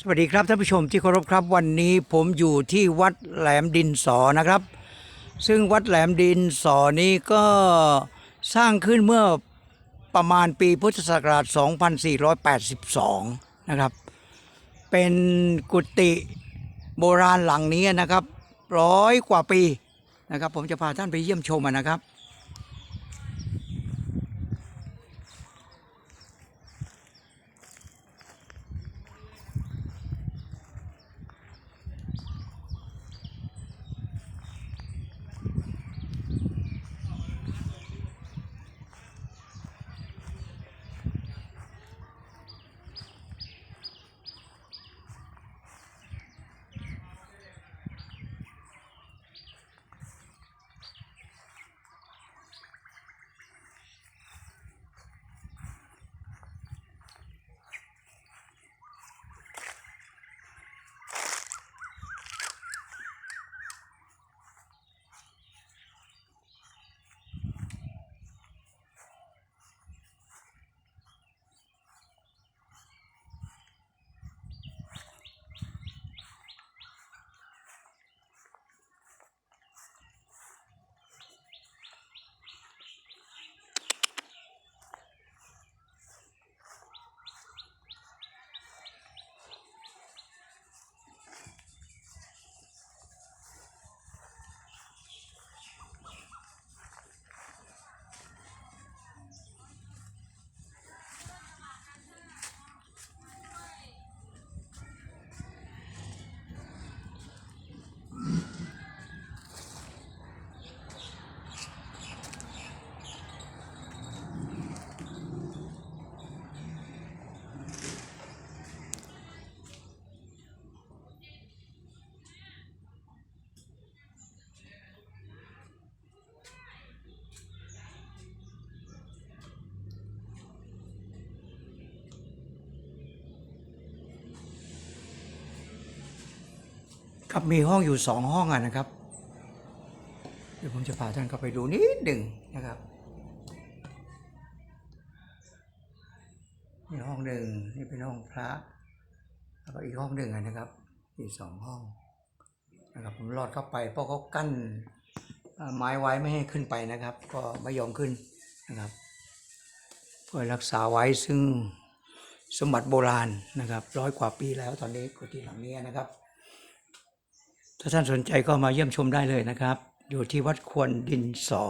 สวัสดีครับท่านผู้ชมที่เคารพครับวันนี้ผมอยู่ที่วัดแหลมดินสอนะครับ ซึ่งวัดแหลมดินสอนี้ก็สร้างขึ้นเมื่อประมาณปีพุทธศักราช 2482 นะครับ เป็นกุฏิโบราณหลังนี้นะครับร้อยกว่าปีนะครับ ผมจะพาท่านไปเยี่ยมชมนะครับ ครับมีห้องอยู่สองห้องอะนะครับ เดี๋ยวผมจะพาท่านเข้าไปดูนิดหนึ่งนะครับนี่ห้องหนึ่งนี่เป็นห้องพระแล้วก็อีกห้องหนึ่งอะนะครับ อีกสองห้องนะครับผมลอดเข้าไปเพราะเขากั้นไม้ไว้ไม่ให้ขึ้นไปนะครับ ก็ไม่ยอมขึ้นนะครับ เพื่อรักษาไว้ซึ่งสมบัติโบราณนะครับร้อยกว่าปีแล้วตอนนี้กุฏิหลังนี้นะครับ ถ้าท่านสนใจก็มาเยี่ยมชมได้เลยนะครับ อยู่ที่วัดควรดินสอ